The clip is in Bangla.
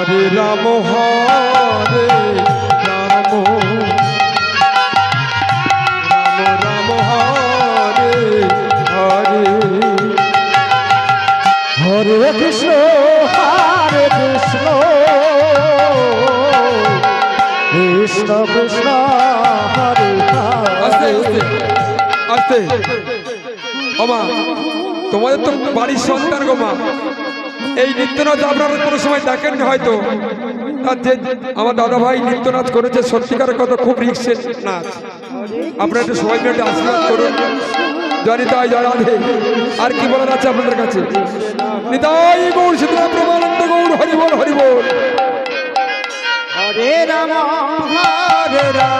হরে রাম হরে রাম। রাম রাম, হরে হরে। হরে কৃষ্ণ হরে কৃষ্ণ। কৃষ্ণ কৃষ্ণ, হরে আস্তে আস্তে আস্তে। তোমাদের তো বাড়ির সন্তান গো মা। এই নৃত্যনাচ আপনারা কোনো সময় দেখেননি হয়তো? আর যে আমার দাদা ভাই নৃত্যনাচ করেছে সত্যিকার কথা খুব রিক্সের নাচ আপনারা একটু সবাই মিলে আশীর্বাদ করুন। আর কি বলার আছে আপনাদের কাছে? নিতাই গৌর প্রমানন্দ গৌর হরিবল হরিবল হরে রাম হরে রাম।